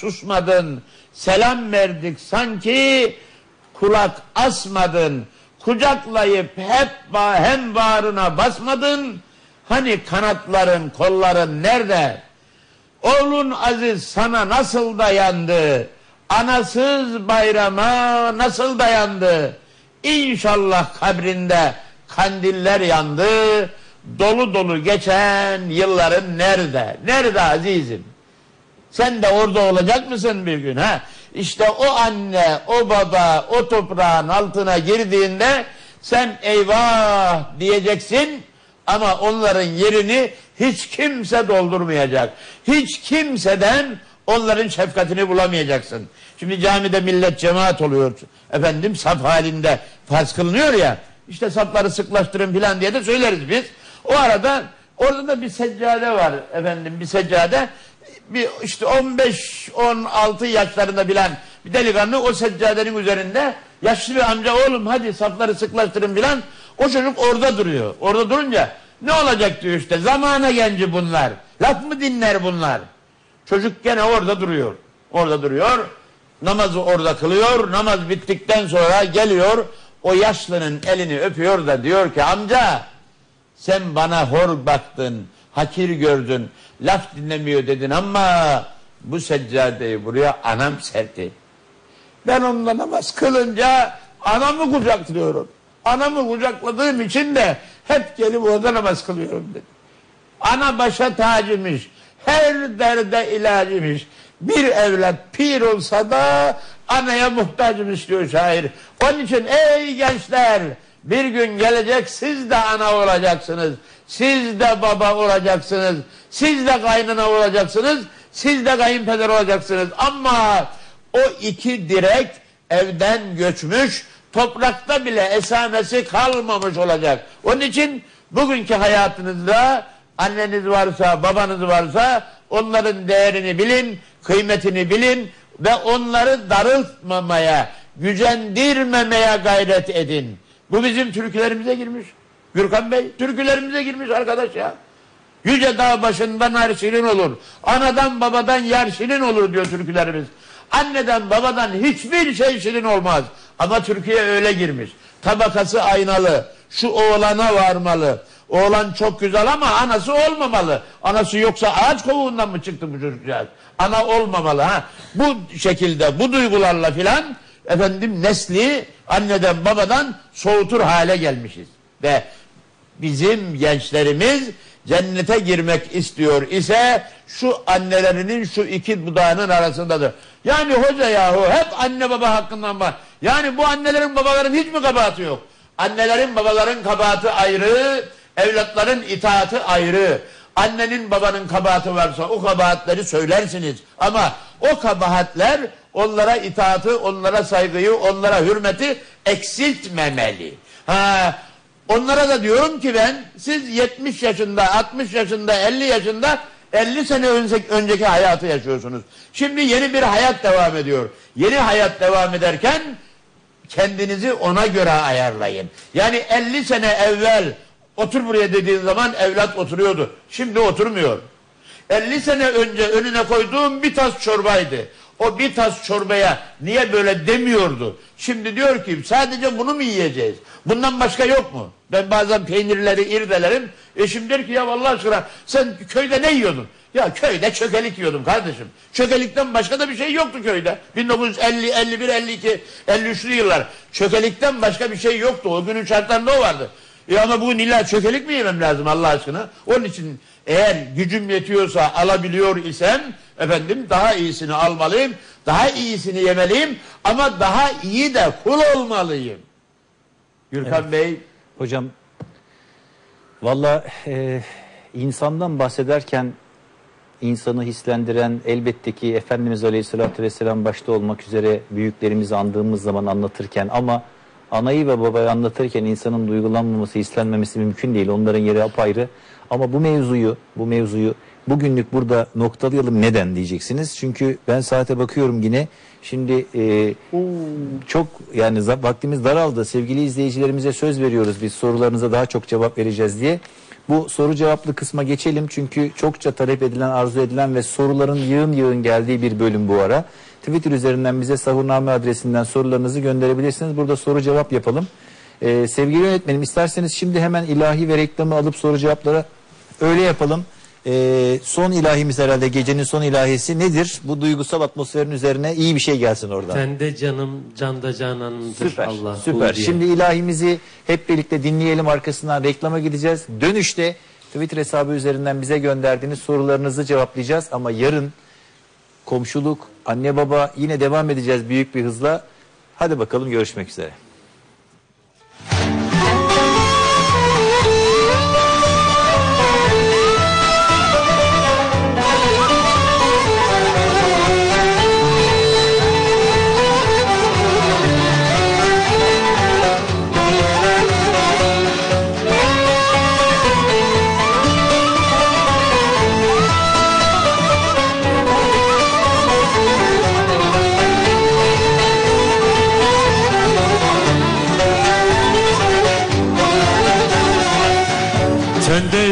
susmadın. Selam verdik sanki kulak asmadın. Kucaklayıp hep hem bağrına basmadın. Hani kanatların, kolların nerede? Oğlun Aziz sana nasıl dayandı? Anasız bayrama nasıl dayandı? İnşallah kabrinde kandiller yandı. Dolu dolu geçen yılların nerede? Nerede azizim? Sen de orada olacak mısın bir gün ha? İşte o anne, o baba, o toprağın altına girdiğinde sen eyvah diyeceksin ama onların yerini hiç kimse doldurmayacak. Hiç kimseden onların şefkatini bulamayacaksın. Şimdi camide millet cemaat oluyor. Efendim saf halinde farz kılınıyor ya. İşte safları sıklaştırın filan diye de söyleriz biz. O arada orada da bir seccade var efendim bir seccade. Bir işte 15-16 yaşlarında bilen bir delikanlı o seccadenin üzerinde yaşlı bir amca oğlum hadi safları sıklaştırın filan. O çocuk orada duruyor. Orada durunca ne olacak diyor işte zamana genci bunlar. Laf mı dinler bunlar? Çocuk gene orada duruyor. Orada duruyor. Namazı orada kılıyor. Namaz bittikten sonra geliyor. O yaşlının elini öpüyor da diyor ki amca sen bana hor baktın, hakir gördün, laf dinlemiyor dedin ama bu seccadeyi buraya anam serdi. Ben onunla namaz kılınca anamı kucaklıyorum. Anamı kucakladığım için de hep gelip orada namaz kılıyorum dedi. Ana başa tacımış, her derde ilacımış. Bir evlat pir olsa da anaya muhtacmış diyor şair. Onun için ey gençler bir gün gelecek siz de ana olacaksınız. Siz de baba olacaksınız. Siz de kaynana olacaksınız. Siz de kayınpeder olacaksınız. Ama o iki direk evden göçmüş, toprakta bile esamesi kalmamış olacak. Onun için bugünkü hayatınızda anneniz varsa, babanız varsa onların değerini bilin, kıymetini bilin ve onları darıltmamaya, gücendirmemeye gayret edin. Bu bizim türkülerimize girmiş. Gürkan Bey türkülerimize girmiş arkadaş ya. Yüce dağ başında nar şirin olur. Anadan babadan yer şirin olur diyor türkülerimiz. Anneden babadan hiçbir şey şirin olmaz. Ama Türkiye öyle girmiş. Tabakası aynalı. Şu oğlana varmalı. Oğlan çok güzel ama anası olmamalı. Anası yoksa ağaç kovuğundan mı çıktı bu çocukcağız? Ana olmamalı ha. Bu şekilde bu duygularla filan efendim nesli anneden babadan soğutur hale gelmişiz. Ve bizim gençlerimiz cennete girmek istiyor ise şu annelerinin şu iki dudağının arasındadır. Yani hoca yahu hep anne baba hakkından var. Yani bu annelerin babaların hiç mi kabahati yok? Annelerin babaların kabahati ayrı, evlatların itaati ayrı. Annenin babanın kabahati varsa o kabahatleri söylersiniz. Ama o kabahatler onlara itaati, onlara saygıyı, onlara hürmeti eksiltmemeli. Ha, onlara da diyorum ki ben siz 70 yaşında, 60 yaşında, 50 yaşında 50 sene önceki hayatı yaşıyorsunuz. Şimdi yeni bir hayat devam ediyor. Yeni hayat devam ederken kendinizi ona göre ayarlayın. Yani 50 sene evvel otur buraya dediğin zaman evlat oturuyordu. Şimdi oturmuyor. 50 sene önce önüne koyduğum bir tas çorbaydı. O bir tas çorbaya niye böyle demiyordu? Şimdi diyor ki sadece bunu mu yiyeceğiz? Bundan başka yok mu? Ben bazen peynirleri irdelerim. Eşim der ki ya vallahi aşkına sen köyde ne yiyordun? Ya köyde çökelik yiyordum kardeşim. Çökelikten başka da bir şey yoktu köyde. 1950, 51, 52, 53'lü yıllar. Çökelikten başka bir şey yoktu. O günün şartlarında o vardı. E ama bugün illa çökelik mi yemem lazım Allah aşkına? Onun için eğer gücüm yetiyorsa alabiliyor isem efendim daha iyisini almalıyım. Daha iyisini yemeliyim ama daha iyi de kul olmalıyım. Gürkan Evet. Bey Hocam valla e, insandan bahsederken insanı hislendiren elbette ki Efendimiz Aleyhisselatü Vesselam başta olmak üzere büyüklerimizi andığımız zaman anlatırken ama anayı ve babayı anlatırken insanın duygulanmaması, hislenmemesi mümkün değil. Onların yeri apayrı. Ama bu mevzuyu, bu mevzuyu bugünlük burada noktalayalım. Neden diyeceksiniz? Çünkü ben saate bakıyorum yine. Şimdi e, çok yani vaktimiz daraldı. Sevgili izleyicilerimize söz veriyoruz biz sorularınıza daha çok cevap vereceğiz diye. Bu soru cevaplı kısma geçelim çünkü çokça talep edilen, arzu edilen ve soruların yığın yığın geldiği bir bölüm bu ara. Twitter üzerinden bize sahurname adresinden sorularınızı gönderebilirsiniz. Burada soru cevap yapalım. Ee, sevgili yönetmenim isterseniz şimdi hemen ilahi ve reklamı alıp soru cevaplara öyle yapalım. Ee, son ilahimiz herhalde gecenin son ilahisi nedir? Bu duygusal atmosferin üzerine iyi bir şey gelsin oradan. Sen de canım, can da cananımdır Süper. Allah. süper. Şimdi ilahimizi hep birlikte dinleyelim arkasından reklama gideceğiz. Dönüşte Twitter hesabı üzerinden bize gönderdiğiniz sorularınızı cevaplayacağız ama yarın komşuluk, anne baba yine devam edeceğiz büyük bir hızla. Hadi bakalım görüşmek üzere.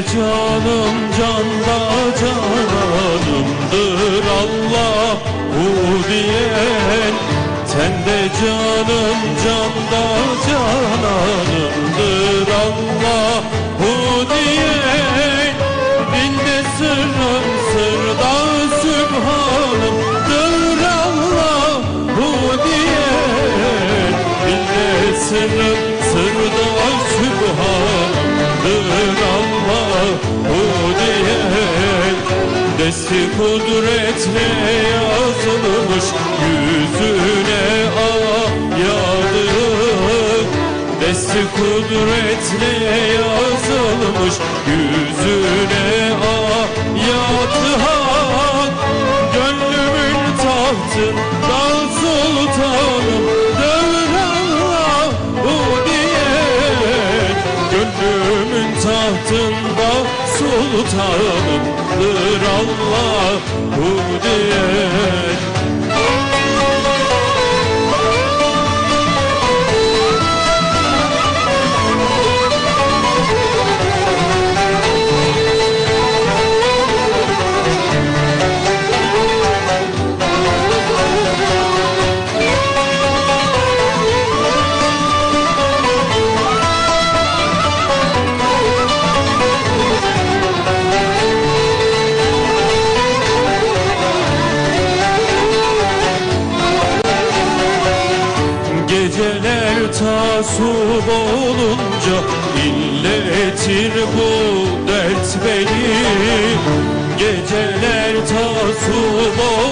Canım canda cananımdır Allah hu diyen Sen de canım canda cananımdır Allah hu diyen Dinde sırrım sırda sübhanımdır. Allah hu diyen Dinde sırrım sırda sübhanımdır Desti kudretle yazılmış yüzüne ayadır Desti kudretle yazılmış yüzüne ayatı hak Gönlümün tahtında sultanım. dön sultanımdır Allah bu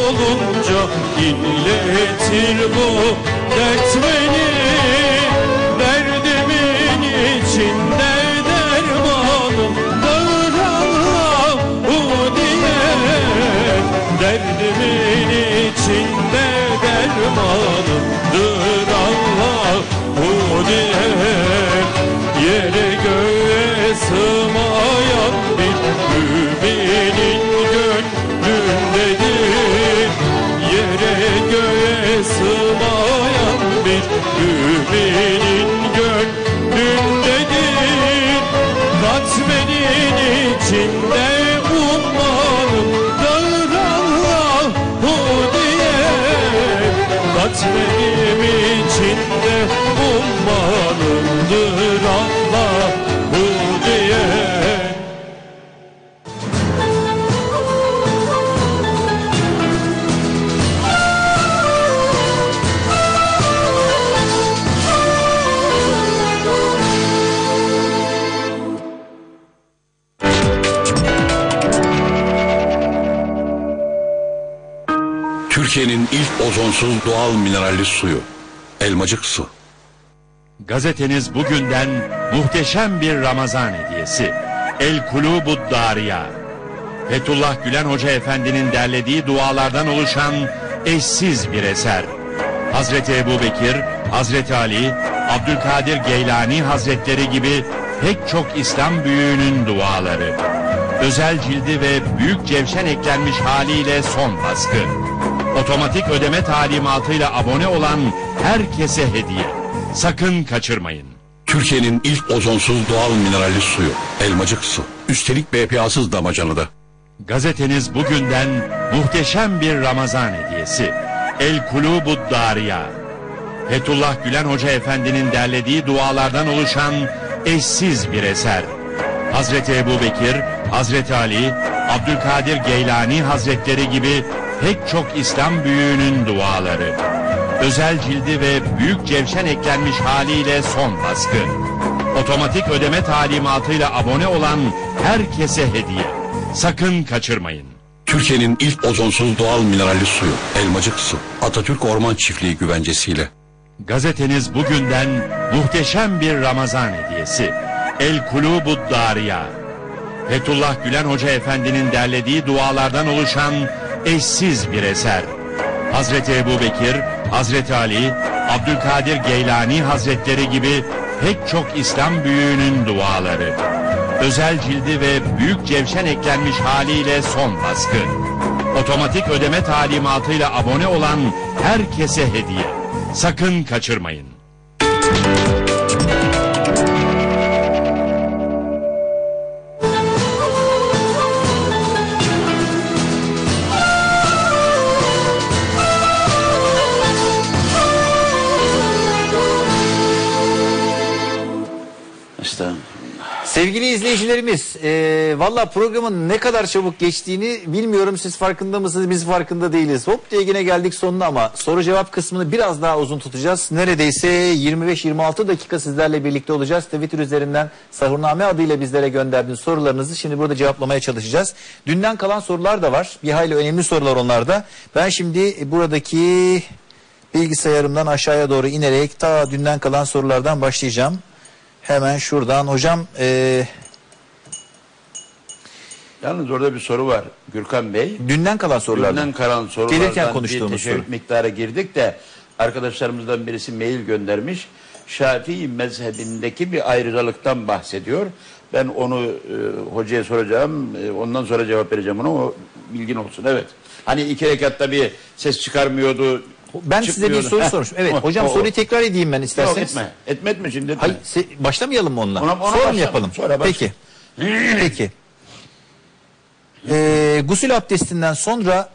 olunca illetir bu dert beni Derdimin içinde dermanımdır Allah bu diye. Derdimin içinde dermanımdır Allah bu diye. Yere göğe sığmayan Türkiye'nin ilk ozonsuz doğal mineralli suyu. Elmacık su. Gazeteniz bugünden muhteşem bir Ramazan hediyesi. El Kulubu Dariya. Fethullah Gülen Hoca Efendi'nin derlediği dualardan oluşan eşsiz bir eser. Hazreti Ebu Bekir, Hazreti Ali, Abdülkadir Geylani Hazretleri gibi pek çok İslam büyüğünün duaları. Özel cildi ve büyük cevşen eklenmiş haliyle son baskı. Otomatik ödeme talimatıyla abone olan herkese hediye. Sakın kaçırmayın. Türkiye'nin ilk ozonsuz doğal mineralli suyu. Elmacık su. Üstelik BPA'sız damacanada. Gazeteniz bugünden muhteşem bir Ramazan hediyesi. El Kulubu Dariya. Fethullah Gülen Hoca Efendi'nin derlediği dualardan oluşan eşsiz bir eser. Hazreti Ebu Bekir, Hazreti Ali, Abdülkadir Geylani Hazretleri gibi pek çok İslam büyüğünün duaları. Özel cildi ve büyük cevşen eklenmiş haliyle son baskı. Otomatik ödeme talimatıyla abone olan herkese hediye. Sakın kaçırmayın. Türkiye'nin ilk ozonsuz doğal mineralli suyu. Elmacık su. Atatürk Orman Çiftliği güvencesiyle. Gazeteniz bugünden muhteşem bir Ramazan hediyesi. El Kulubu Dariya. Fethullah Gülen Hoca Efendi'nin derlediği dualardan oluşan eşsiz bir eser. Hazreti Ebu Bekir, Hazreti Ali, Abdülkadir Geylani Hazretleri gibi pek çok İslam büyüğünün duaları. Özel cildi ve büyük cevşen eklenmiş haliyle son baskı. Otomatik ödeme talimatıyla abone olan herkese hediye. Sakın kaçırmayın. Sevgili izleyicilerimiz, e, valla programın ne kadar çabuk geçtiğini bilmiyorum. Siz farkında mısınız? Biz farkında değiliz. Hop diye yine geldik sonuna ama soru cevap kısmını biraz daha uzun tutacağız. Neredeyse 25-26 dakika sizlerle birlikte olacağız. Twitter üzerinden Sahurname adıyla bizlere gönderdiğiniz sorularınızı şimdi burada cevaplamaya çalışacağız. Dünden kalan sorular da var. Bir hayli önemli sorular onlarda. Ben şimdi buradaki bilgisayarımdan aşağıya doğru inerek ta dünden kalan sorulardan başlayacağım. Hemen şuradan hocam e, Yalnız orada bir soru var Gürkan Bey. dünden kalan sorulardan. Dünden kalan Gelirken sorulardan bir konuştuğumuz teşebbüs soru. miktara girdik de arkadaşlarımızdan birisi mail göndermiş. Şafii mezhebindeki bir ayrıcalıktan bahsediyor. Ben onu e, hocaya soracağım. e, ondan sonra cevap vereceğim ona. O bilgin olsun. Evet. Hani iki rekatta bir ses çıkarmıyordu. Ben size bir soru sormuşum. Evet o- hocam o- soruyu tekrar edeyim ben Yok isterseniz. etme. Etme etme şimdi etme. Hayır, se- başlamayalım mı onunla? Ona- ona sonra mı yapalım? Sonra. Peki. Peki. Ee, gusül abdestinden sonra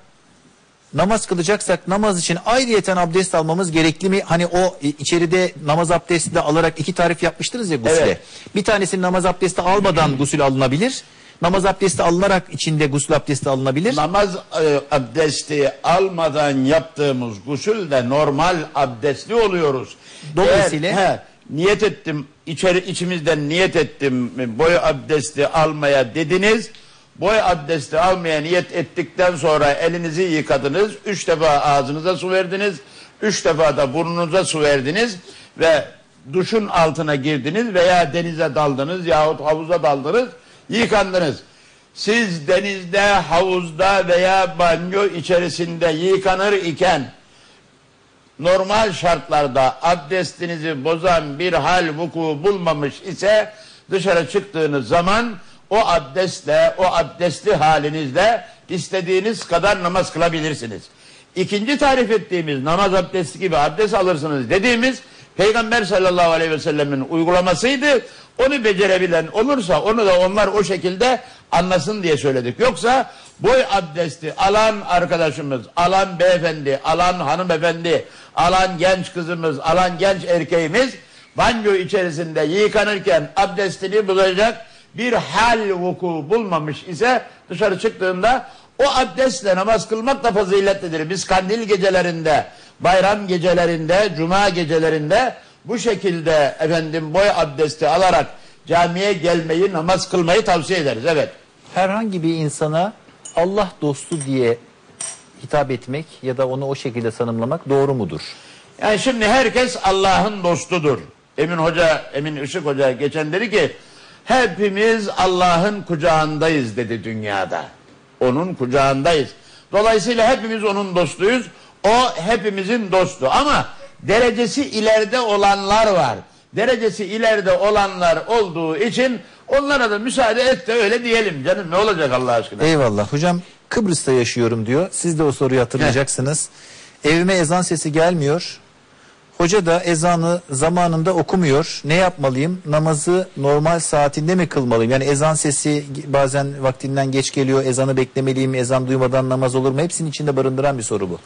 namaz kılacaksak namaz için ayrıyeten abdest almamız gerekli mi? Hani o e, içeride namaz abdesti de alarak iki tarif yapmıştınız ya gusüle. Evet. Bir tanesi namaz abdesti almadan gusül alınabilir. Namaz abdesti alınarak içinde gusül abdesti alınabilir. Namaz e, abdesti almadan yaptığımız gusül de normal abdestli oluyoruz. Dolayısıyla- Eğer, he, niyet ettim içeri içimizden niyet ettim e, boy abdesti almaya dediniz. Boy abdesti almaya niyet ettikten sonra elinizi yıkadınız. Üç defa ağzınıza su verdiniz. Üç defa da burnunuza su verdiniz ve duşun altına girdiniz veya denize daldınız yahut havuza daldınız yıkandınız. Siz denizde, havuzda veya banyo içerisinde yıkanır iken normal şartlarda abdestinizi bozan bir hal vuku bulmamış ise dışarı çıktığınız zaman o abdestle, o abdestli halinizle istediğiniz kadar namaz kılabilirsiniz. İkinci tarif ettiğimiz namaz abdesti gibi abdest alırsınız dediğimiz Peygamber sallallahu aleyhi ve sellemin uygulamasıydı. Onu becerebilen olursa onu da onlar o şekilde anlasın diye söyledik. Yoksa boy abdesti alan arkadaşımız, alan beyefendi, alan hanımefendi, alan genç kızımız, alan genç erkeğimiz banyo içerisinde yıkanırken abdestini bozacak bir hal vuku bulmamış ise dışarı çıktığında o abdestle namaz kılmak da faziletlidir. Biz kandil gecelerinde, bayram gecelerinde, cuma gecelerinde bu şekilde efendim boy abdesti alarak camiye gelmeyi, namaz kılmayı tavsiye ederiz. Evet. herhangi bir insana Allah dostu diye hitap etmek ya da onu o şekilde tanımlamak doğru mudur? Yani şimdi herkes Allah'ın dostudur. Emin Hoca, Emin Işık Hoca geçen dedi ki hepimiz Allah'ın kucağındayız dedi dünyada. Onun kucağındayız. Dolayısıyla hepimiz onun dostuyuz. O hepimizin dostu ama derecesi ileride olanlar var. Derecesi ileride olanlar olduğu için onlara da müsaade et de öyle diyelim canım ne olacak Allah aşkına. Eyvallah. Hocam Kıbrıs'ta yaşıyorum diyor. Siz de o soruyu hatırlayacaksınız. Evime ezan sesi gelmiyor. Hoca da ezanı zamanında okumuyor. Ne yapmalıyım? Namazı normal saatinde mi kılmalıyım? Yani ezan sesi bazen vaktinden geç geliyor. Ezanı beklemeliyim. Ezan duymadan namaz olur mu? Hepsinin içinde barındıran bir soru bu.